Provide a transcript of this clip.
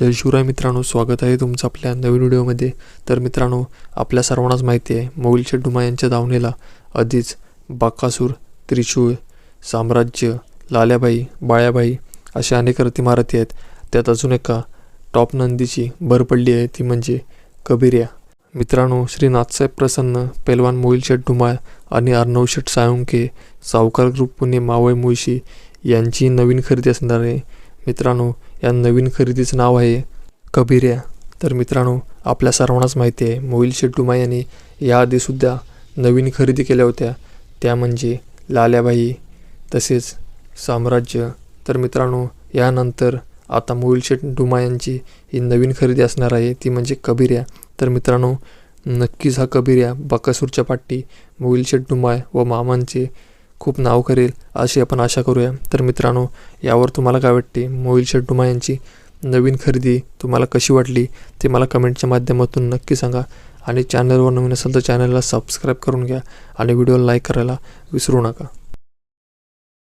जय शिवराय मित्रांनो स्वागत आहे तुमचं आपल्या नवीन व्हिडिओमध्ये. तर मित्रांनो आपल्या सर्वांनाच माहिती आहे मोगलशेठ डुमा यांच्या दावणीला आधीच बाकासूर त्रिशूळ साम्राज्य लाल्याबाई बाळ्याबाई अशा अनेक रतिमारती आहेत. त्यात अजून एका टॉप नंदीची भर पडली आहे ती म्हणजे कबिर्या मित्रांनो श्री नाथसाहेब प्रसन्न पैलवान मोईलशेठ डुमाळ आणि अर्णवशेठ साळुंके सावकार ग्रुप पुणे मावळ मुळशी यांची नवीन खरेदी असणार आहे. मित्रांनो या नवीन खरेदीचं नाव आहे कबीर्या. तर मित्रांनो आपल्या सर्वांनाच माहिती आहे मोहिल शेट्टुमा यांनी याआधीसुद्धा नवीन खरेदी केल्या होत्या. त्या म्हणजे लाल्याबाई तसेच साम्राज्य. तर मित्रांनो यानंतर आता मोहिल शेठ डुमा यांची ही नवीन खरेदी असणार आहे ती म्हणजे कबीर्या. तर मित्रांनो नक्कीच हा कबीर्या बकासूरच्या पाट्टी मोहिल शेठ व मामांचे खूप नाव करेल अशी आपण आशा करूया. तर मित्रांनो यावर तुम्हाला काय वाटते? मोहिल शेठ यांची नवीन खरेदी तुम्हाला कशी वाटली? ते मला कमेंटच्या माध्यमातून नक्की सांगा. आणि चॅनलवर नवीन असेल तर चॅनलला सबस्क्राईब करून घ्या. आणि व्हिडिओला लाईक करायला विसरू नका.